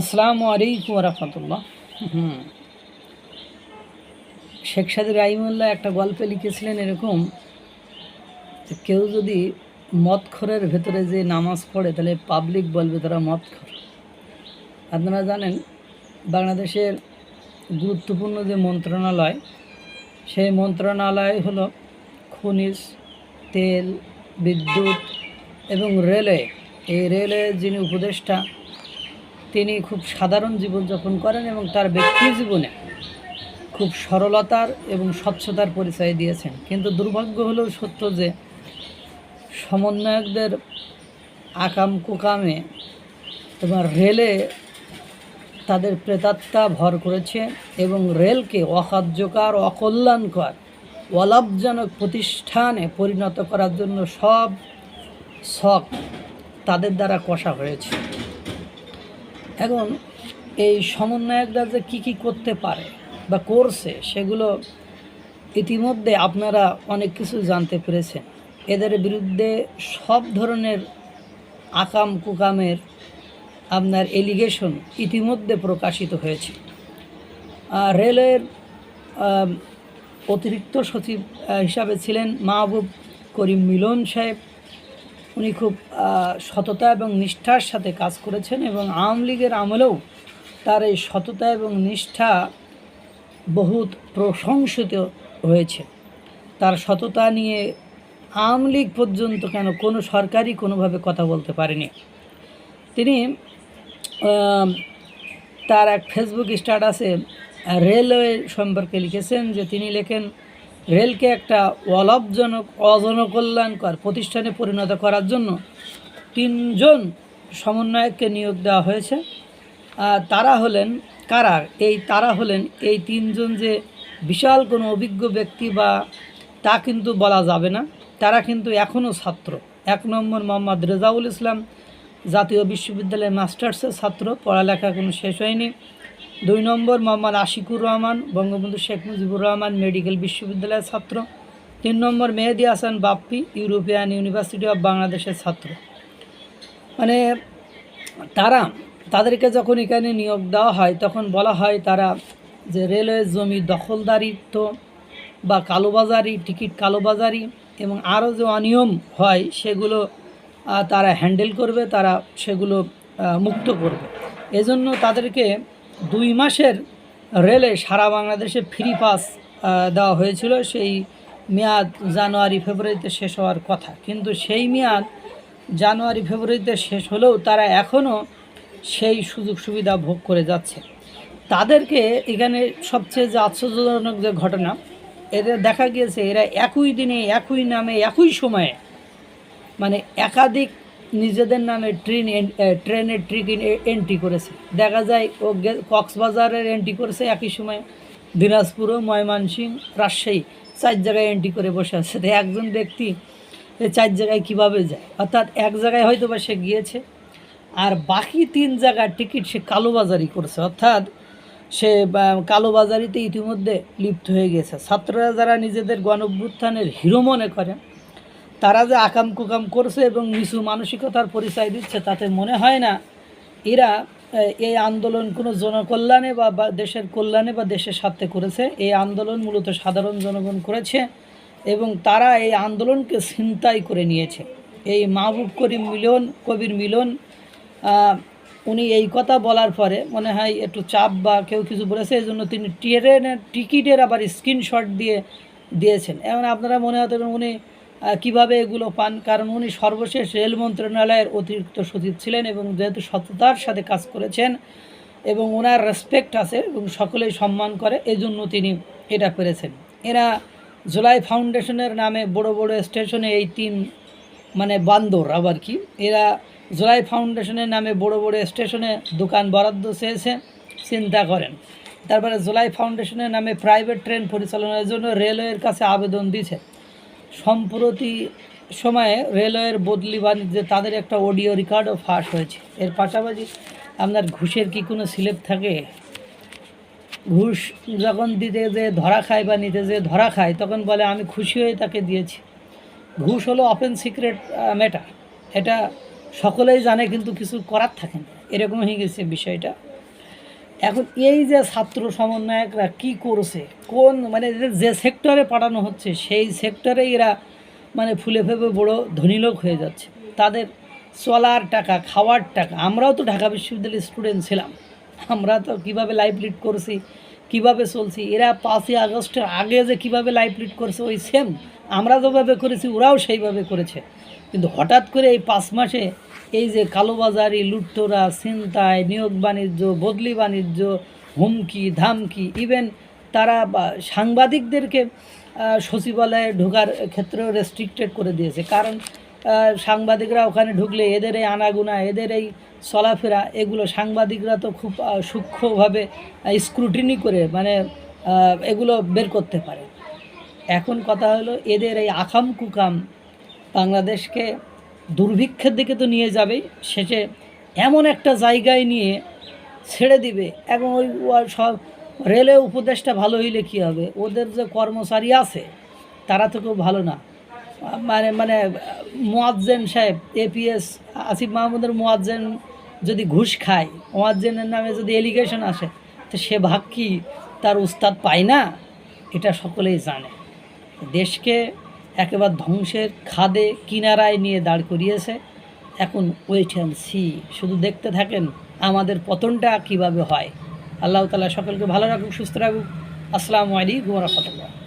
আসসালামু আলাইকুম রহমতুল্লাহ। হুম। শেখ সাদি রাহিমুল্লাহ একটা গল্পে লিখেছিলেন এরকম যে কেউ যদি মদখরের ভেতরে যে নামাজ পড়ে তাহলে পাবলিক বলবে তারা মদখর। আপনারা জানেন বাংলাদেশের গুরুত্বপূর্ণ যে মন্ত্রণালয় সেই মন্ত্রণালয় হলো খনিজ তেল বিদ্যুৎ এবং রেলওয়ে। এই রেলওয়ে যিনি উপদেষ্টা তিনি খুব সাধারণ জীবনযাপন করেন এবং তার ব্যক্তি জীবনে খুব সরলতার এবং স্বচ্ছতার পরিচয় দিয়েছেন। কিন্তু দুর্ভাগ্য হলেও সত্য যে সমন্বয়কদের আকাম কুকামে তোমার রেলে তাদের প্রেতাত্মা ভর করেছে এবং রেলকে অকার্যকর, অকল্যাণকর, অলাভজনক প্রতিষ্ঠানে পরিণত করার জন্য সব শখ তাদের দ্বারা কষা হয়েছে। এখন এই সমন্বয়করা যে কী কী করতে পারে বা করছে, সেগুলো ইতিমধ্যে আপনারা অনেক কিছু জানতে পেরেছেন। এদের বিরুদ্ধে সব ধরনের আকাম কুকামের আপনার এলিগেশন ইতিমধ্যে প্রকাশিত হয়েছে। রেলের অতিরিক্ত সচিব হিসাবে ছিলেন মাহবুব করিম মিলন সাহেব। উনি খুব সততা এবং নিষ্ঠার সাথে কাজ করেছেন এবং আওয়ামী লীগের আমলেও তার এই সততা এবং নিষ্ঠা বহুত প্রশংসিত হয়েছে। তার সততা নিয়ে আওয়ামী লীগ পর্যন্ত কেন কোনো সরকারই কোনোভাবে কথা বলতে পারেনি। তিনি তার এক ফেসবুক স্ট্যাটাসে রেলওয়ে সম্পর্কে লিখেছেন যে তিনি লেখেন রেলকে একটা অলাভজনক অজনকল্যাণকর প্রতিষ্ঠানে পরিণত করার জন্য তিনজন সমন্বয়ককে নিয়োগ দেওয়া হয়েছে। তারা হলেন কারা এই তারা হলেন এই তিনজন যে বিশাল কোনো অভিজ্ঞ ব্যক্তি বা তা কিন্তু বলা যাবে না। তারা কিন্তু এখনও ছাত্র। এক নম্বর মোহাম্মদ রেজাউল ইসলাম জাতীয় বিশ্ববিদ্যালয়ের মাস্টার্সের ছাত্র, পড়ালেখা কোনো শেষ হয়নি। দুই নম্বর মোহাম্মদ আশিকুর রহমান, বঙ্গবন্ধু শেখ মুজিবুর রহমান, মেডিকেল বিশ্ববিদ্যালয়ের ছাত্র। তিন নম্বর Mehedi Hasan Bappi, European University of বাংলাদেশের ছাত্র। মানে তারা, তাদেরকে যখন এখানে নিয়োগ দেওয়া হয়, তখন বলা হয় তারা যে রেলওয়ে জমি দখলদারিত্ব বা কালোবাজারি, টিকিট কালোবাজারি এবং আরও যে অনিয়ম হয়, সেগুলো তারা হ্যান্ডেল করবে, তারা সেগুলো মুক্ত করবে। এজন্য তাদেরকে দুই মাসের রেলে সারা বাংলাদেশে ফ্রি পাস দেওয়া হয়েছিল। সেই মেয়াদ জানুয়ারি, ফেব্রুয়ারিতে শেষ হওয়ার কথা। কিন্তু সেই মেয়াদ জানুয়ারি, ফেব্রুয়ারিতে শেষ হলেও তারা এখনও সেই সুযোগ সুবিধা ভোগ করে যাচ্ছে। তাদেরকে এখানে সবচেয়ে যে আশ্চর্যজনক যে ঘটনা এদের দেখা গিয়েছে, এরা একই দিনে, একই নামে, একই সময়ে মানে একাধিক নিজেদের নামে ট্রেন ট্রেনের ট্রিকিন এন্ট্রি করেছে। দেখা যায় ও কক্সবাজারের এন্ট্রি করেছে একই সময়। দিনাজপুরও ময়মনসিংহ রাজশাহী, চার জায়গায় এন্ট্রি করে বসে আছে। তো একজন ব্যক্তি চার জায়গায় কীভাবে যায়? অর্থাৎ এক জায়গায় হয়তো বা সে গিয়েছে, আর বাকি তিন জায়গার টিকিট সে কালোবাজারি করছে। অর্থাৎ সে কালোবাজারিতে ইতিমধ্যে লিপ্ত হয়ে গেছে। ছাত্ররা যারা নিজেদের গণভ্যুত্থানের হিরো মনে করে তারা যে আকাম কুকাম করছে এবং নিচু মানসিকতার পরিচয় দিচ্ছে তাতে মনে হয় না। এরা এই আন্দোলন কোনো জনকল্যাণে বা দেশের কল্যাণে বা দেশের স্বার্থে করেছে। এই আন্দোলন মূলত সাধারণ জনগণ করেছে এবং তারা এই আন্দোলনকে ছিনতাই করে নিয়েছে। এই মাহবুব করিম মিলন, কবির মিলন উনি এই কথা বলার পরে মনে হয় একটু চাপ বা কেউ কিছু বলেছে এই জন্য তিনি ট্রেনের টিকিটের আবার স্ক্রিনশট দিয়ে দিয়েছেন। এমন আপনারা মনে হতে উনি কীভাবে এগুলো পান? কারণ উনি সর্বশেষ রেল মন্ত্রণালয়ের অতিরিক্ত সচিব ছিলেন এবং যেহেতু সততার সাথে কাজ করেছেন এবং ওনার রেসপেক্ট আছে এবং সকলেই সম্মান করে এই জন্য তিনি এটা পেরেছেন এরা জুলাই ফাউন্ডেশনের নামে বড় বড় স্টেশনে এই তিন মানে বান্দর আবার কি? এরা জুলাই ফাউন্ডেশনের নামে বড় বড় স্টেশনে দোকান বরাদ্দ চেয়েছে, চিন্তা করেন। তারপরে জুলাই ফাউন্ডেশনের নামে প্রাইভেট ট্রেন পরিচালনার জন্য রেলওয়ের কাছে আবেদন দিয়েছে। সম্প্রতি সময়ে রেলওয়ের বদলি বাণিজ্যে তাদের একটা অডিও রেকর্ডও ফাঁস হয়েছে। এর পাশাপাশি আপনার ঘুষের কি কোনো স্লিপ থাকে? ঘুষ যখন দিতে যে ধরা খায় বা নিতে যে ধরা খায়, তখন বলে, আমি খুশি হয়ে তাকে দিয়েছি। ঘুষ হলো অপেন সিক্রেট ম্যাটার এটা সকলেই জানে, কিন্তু কিছু করার থাকে না। এরকম হয়ে গেছে বিষয়টা। এখন এই যে ছাত্র সমন্বয়করা কি করছে? কোন মানে যে সেক্টরে পাঠানো হচ্ছে, সেই সেক্টরে এরা মানে ফুলে ফেপে বড় ধনী লোক হয়ে যাচ্ছে। তাদের চলার টাকা, খাওয়ার টাকা, আমরাও তো ঢাকা বিশ্ববিদ্যালয়ের স্টুডেন্ট ছিলাম। আমরা তো কীভাবে লাইফ লিড করছি? কীভাবে চলছি? এরা পাঁচই আগস্টের আগে যে কীভাবে লাইফ লিড করছে, ওই সেম আমরা যেভাবে করেছি, ওরাও সেইভাবে করেছে। কিন্তু হঠাৎ করে এই পাঁচ মাসে এই যে কালোবাজারি, লুটতরা, ছিনতাই, নিয়োগ বাণিজ্য, বদলি বাণিজ্য, হুমকি, ধামকি ইভেন তারা সাংবাদিকদেরকে সচিবালয়ে ঢোকার ক্ষেত্রেও রেস্ট্রিক্টেড করে দিয়েছে। কারণ সাংবাদিকরা ওখানে ঢুকলে এদের এই আনাগুনা, এদের এই চলাফেরা, এগুলো সাংবাদিকরা তো খুব সূক্ষ্মভাবে স্ক্রুটিনি করে মানে এগুলো বের করতে পারে। এখন কথা হলো এদের এই আকাম কুকাম বাংলাদেশকে দুর্ভিক্ষের দিকে তো নিয়ে যাবেই, শেষে এমন একটা জায়গায় নিয়ে ছেড়ে দিবে, এবং ওই সব রেলে উপদেশটা ভালো হইলে কী হবে? ওদের যে কর্মচারী আছে, তারা তো কেউ ভালো না। মানে মানে মোয়াজ্জেন সাহেব এপিএস আসিফ মাহমুদের মোয়াজ্জেন যদি ঘুষ খায়, মোয়াজ্জেনের নামে যদি এলিগেশন আসে, তো সে ভাগ কি তার উস্তাদ পায় না? এটা সকলেই জানে। দেশকে একেবারে ধ্বংসের খাদে, কিনারায় নিয়ে দাঁড় করিয়েছে। এখন ওয়েট অ্যান্ড সি শুধু দেখতে থাকেন আমাদের পতনটা কীভাবে হয়। আল্লাহ তালা সকলকে ভালো রাখুক, সুস্থ রাখুক। আসসালামু আলাইকুম রহমতুল্লাহ।